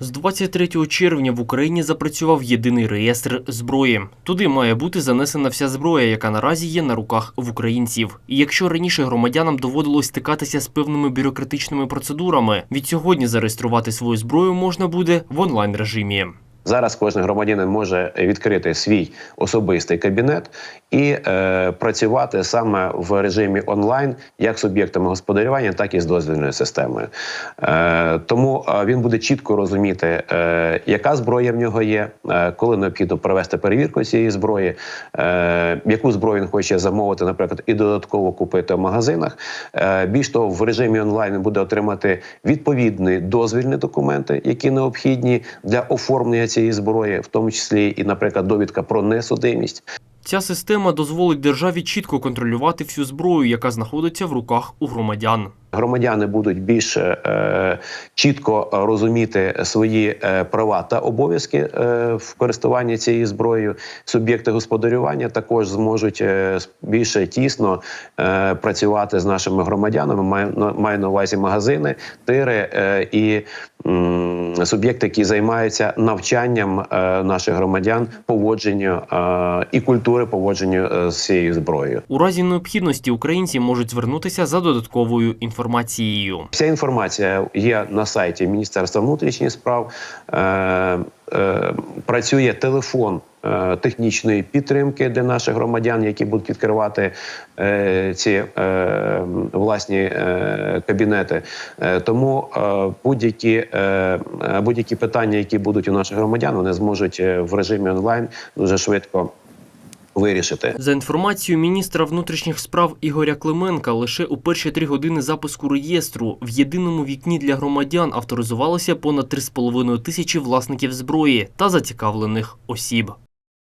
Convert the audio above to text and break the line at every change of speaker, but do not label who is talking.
З 23 червня в Україні запрацював єдиний реєстр зброї. Туди має бути занесена вся зброя, яка наразі є на руках в українців. І якщо раніше громадянам доводилось стикатися з певними бюрократичними процедурами, від сьогодні зареєструвати свою зброю можна буде в онлайн режимі.
Зараз кожен громадянин може відкрити свій особистий кабінет і е, працювати саме в режимі онлайн, як з суб'єктами господарювання, так і з дозвільною системою. Е, тому е, він буде чітко розуміти, е, яка зброя в нього є, е, коли необхідно провести перевірку цієї зброї, е, яку зброю він хоче замовити, наприклад, і додатково купити в магазинах. Е, більш того, в режимі онлайн буде отримати відповідні дозвільні документи, які необхідні для оформлення цієї зброї, в тому числі і, наприклад, довідка про несудимість.
Ця система дозволить державі чітко контролювати всю зброю, яка знаходиться в руках у громадян.
Громадяни будуть більш е, чітко розуміти свої е, права та обов'язки е, в користуванні цією зброєю. Суб'єкти господарювання також зможуть е, більше тісно е, працювати з нашими громадянами. Маю, маю на увазі магазини, тири е, і суб'єкти, які займаються навчанням е, наших громадян поводженню е, і культури поводженню е, з цією зброєю.
У разі необхідності українці можуть звернутися за додатковою інформацією.
Вся інформація є на сайті Міністерства внутрішніх справ. Е, працює телефон е, технічної підтримки для наших громадян, які будуть відкривати е, ці власні кабінети. Тому будь-які, будь-які питання, які будуть у наших громадян, вони зможуть в режимі онлайн дуже швидко вирішити.
За інформацією міністра внутрішніх справ Ігоря Клименка, лише у перші три години запуску реєстру в єдиному вікні для громадян авторизувалося понад 3,5 тисячі власників зброї та зацікавлених осіб.